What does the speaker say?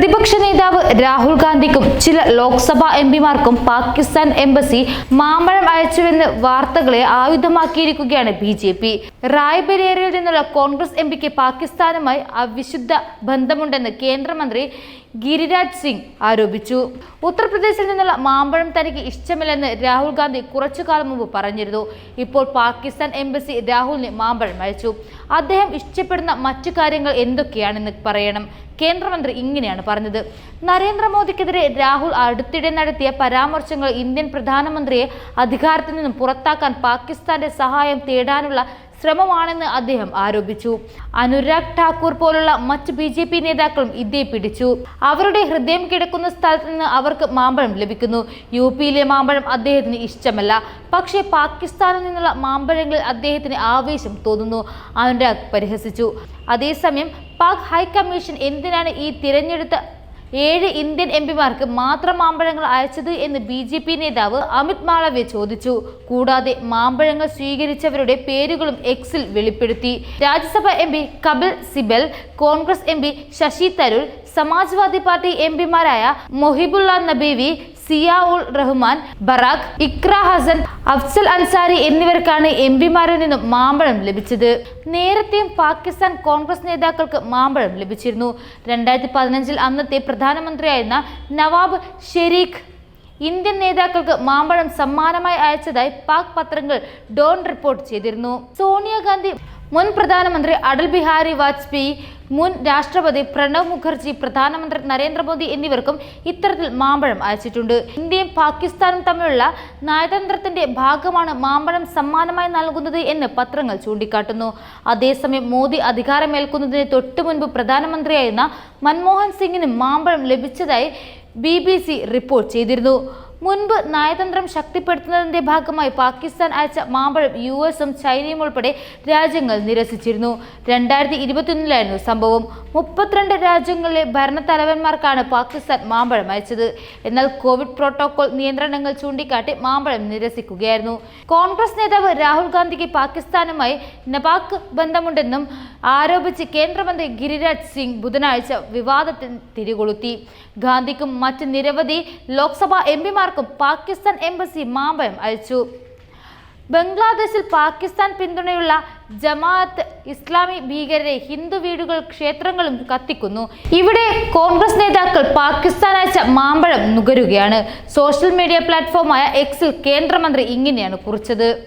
പ്രതിപക്ഷ നേതാവ് രാഹുൽ ഗാന്ധിക്കും ചില ലോക്സഭാ എംപിമാർക്കും പാകിസ്ഥാൻ എംബസി മാമ്പഴം അയച്ചുവെന്ന് വാർത്തകളെ ആയുധമാക്കിയിരിക്കുകയാണ് ബി ജെ പി. റായ്ബരേറിയിൽ നിന്നുള്ള കോൺഗ്രസ് എം പിക്ക് പാകിസ്ഥാനുമായി അവിശുദ്ധ ബന്ധമുണ്ടെന്ന് കേന്ദ്രമന്ത്രി ഗിരിരാജ് സിംഗ് ആരോപിച്ചു. ഉത്തർപ്രദേശിൽ നിന്നുള്ള മാമ്പഴം തനിക്ക് ഇഷ്ടമില്ലെന്ന് രാഹുൽ ഗാന്ധി കുറച്ചു കാലം മുമ്പ് പറഞ്ഞിരുന്നു. ഇപ്പോൾ പാകിസ്ഥാൻ എംബസി രാഹുലിന് മാമ്പഴം അയച്ചു. അദ്ദേഹം ഇഷ്ടപ്പെടുന്ന മറ്റു കാര്യങ്ങൾ എന്തൊക്കെയാണെന്ന് പറയണം. കേന്ദ്രമന്ത്രി ഇങ്ങനെയാണ് പറഞ്ഞത്. നരേന്ദ്രമോദിക്കെതിരെ രാഹുൽ അടുത്തിടെ നടത്തിയ പരാമർശങ്ങൾ ഇന്ത്യൻ പ്രധാനമന്ത്രിയെ അധികാരത്തിൽ നിന്നും പുറത്താക്കാൻ പാകിസ്ഥാന്റെ സഹായം തേടാനുള്ള ശ്രമമാണെന്ന് അദ്ദേഹം ആരോപിച്ചു. അനുരാഗ് ഠാക്കൂർ പോലുള്ള മറ്റ് ബി ജെ പി നേതാക്കളും ഇതേ പിടിച്ചു. അവരുടെ ഹൃദയം കിടക്കുന്ന സ്ഥലത്ത് നിന്ന് അവർക്ക് മാമ്പഴം ലഭിക്കുന്നു. യു പിയിലെ മാമ്പഴം അദ്ദേഹത്തിന് ഇഷ്ടമല്ല. പക്ഷേ പാകിസ്ഥാനിൽ നിന്നുള്ള മാമ്പഴങ്ങളിൽ അദ്ദേഹത്തിന് ആവേശം തോന്നുന്നു. അനുരാഗ് പരിഹസിച്ചു. അതേസമയം പാക് ഹൈക്കമ്മീഷൻ എന്തിനാണ് ഈ തിരഞ്ഞെടുത്ത ഏഴ് ഇന്ത്യൻ എം പിമാർക്ക് മാത്രം മാമ്പഴങ്ങൾ അയച്ചത് എന്ന് ബി ജെ പി നേതാവ് അമിത് മാളവ്യ ചോദിച്ചു. കൂടാതെ മാമ്പഴങ്ങൾ സ്വീകരിച്ചവരുടെ പേരുകളും എക്സിൽ വെളിപ്പെടുത്തി. Rajya Sabha M P Kapil Sibal Congress M P Shashi Tharoor Samajwadi party M പിമാരായ മൊഹിബുള്ള നബീവി സിയ ഉൾ റഹ്മാൻ ബറാഖ് ഇക്ര ഹസൻ അഫ്സൽ അൻസാരി എന്നിവർക്കാണ് എം പിമാരിൽ നിന്നും മാമ്പഴം ലഭിച്ചത്. നേരത്തെയും പാകിസ്ഥാൻ കോൺഗ്രസ് നേതാക്കൾക്ക് മാമ്പഴം ലഭിച്ചിരുന്നു. രണ്ടായിരത്തി പതിനഞ്ചിൽ അന്നത്തെ പ്രധാനമന്ത്രിയായിരുന്ന നവാബ് ഷെരീഖ് ഇന്ത്യൻ നേതാക്കൾക്ക് മാമ്പഴം സമ്മാനമായി അയച്ചതായി പാക് പത്രങ്ങൾ ഡോൺ റിപ്പോർട്ട് ചെയ്തിരുന്നു. സോണിയാഗാന്ധി മുൻ പ്രധാനമന്ത്രി അടൽ ബിഹാരി വാജ്പേയി മുൻ രാഷ്ട്രപതി പ്രണബ് മുഖർജി പ്രധാനമന്ത്രി നരേന്ദ്രമോദി എന്നിവർക്കും ഇത്തരത്തിൽ മാമ്പഴം അയച്ചിട്ടുണ്ട്. ഇന്ത്യയും പാകിസ്ഥാനും തമ്മിലുള്ള നയതന്ത്രത്തിന്റെ ഭാഗമാണ് മാമ്പഴം സമ്മാനമായി നൽകുന്നത് എന്ന് പത്രങ്ങൾ ചൂണ്ടിക്കാട്ടുന്നു. അതേസമയം മോദി അധികാരമേൽക്കുന്നതിന് തൊട്ടു മുൻപ് പ്രധാനമന്ത്രിയായിരുന്ന മൻമോഹൻ സിംഗിന് മാമ്പഴം ലഭിച്ചതായി ബി റിപ്പോർട്ട് ചെയ്തിരുന്നു. മുൻപ് നയതന്ത്രം ശക്തിപ്പെടുത്തുന്നതിന്റെ ഭാഗമായി പാകിസ്ഥാൻ അയച്ച മാമ്പഴം യു എസും ചൈനയും ഉൾപ്പെടെ രാജ്യങ്ങൾ നിരസിച്ചിരുന്നു. രണ്ടായിരത്തി ഇരുപത്തിയൊന്നിലായിരുന്നു സംഭവം. മുപ്പത്തിരണ്ട് രാജ്യങ്ങളിലെ ഭരണത്തലവന്മാർക്കാണ് പാകിസ്ഥാൻ മാമ്പഴം അയച്ചത്. എന്നാൽ കോവിഡ് പ്രോട്ടോകോൾ നിയന്ത്രണങ്ങൾ ചൂണ്ടിക്കാട്ടി മാമ്പഴം നിരസിക്കുകയായിരുന്നു. കോൺഗ്രസ് നേതാവ് രാഹുൽ ഗാന്ധിക്ക് പാകിസ്ഥാനുമായി നബാക്ക് ബന്ധമുണ്ടെന്നും ആരോപിച്ച് കേന്ദ്രമന്ത്രി ഗിരിരാജ് സിംഗ് ബുധനാഴ്ച വിവാദത്തിൽ തിരികൊളുത്തി. ഗാന്ധിക്കും മറ്റ് നിരവധി ലോക്സഭാ എം പിമാർക്കും പാകിസ്ഥാൻ എംബസി മാമ്പഴം അയച്ചു. ബംഗ്ലാദേശിൽ പാകിസ്ഥാൻ പിന്തുണയുള്ള ജമാഅത്ത് ഇസ്ലാമി ഭീകരരെ ഹിന്ദു വീടുകൾ ക്ഷേത്രങ്ങളും കത്തിക്കുന്നു. ഇവിടെ കോൺഗ്രസ് നേതാക്കൾ പാകിസ്ഥാൻ അയച്ച മാമ്പഴം നുകരുകയാണ്. സോഷ്യൽ മീഡിയ പ്ലാറ്റ്ഫോമായ എക്സിൽ കേന്ദ്രമന്ത്രി ഇങ്ങനെയാണ് കുറിച്ചത്.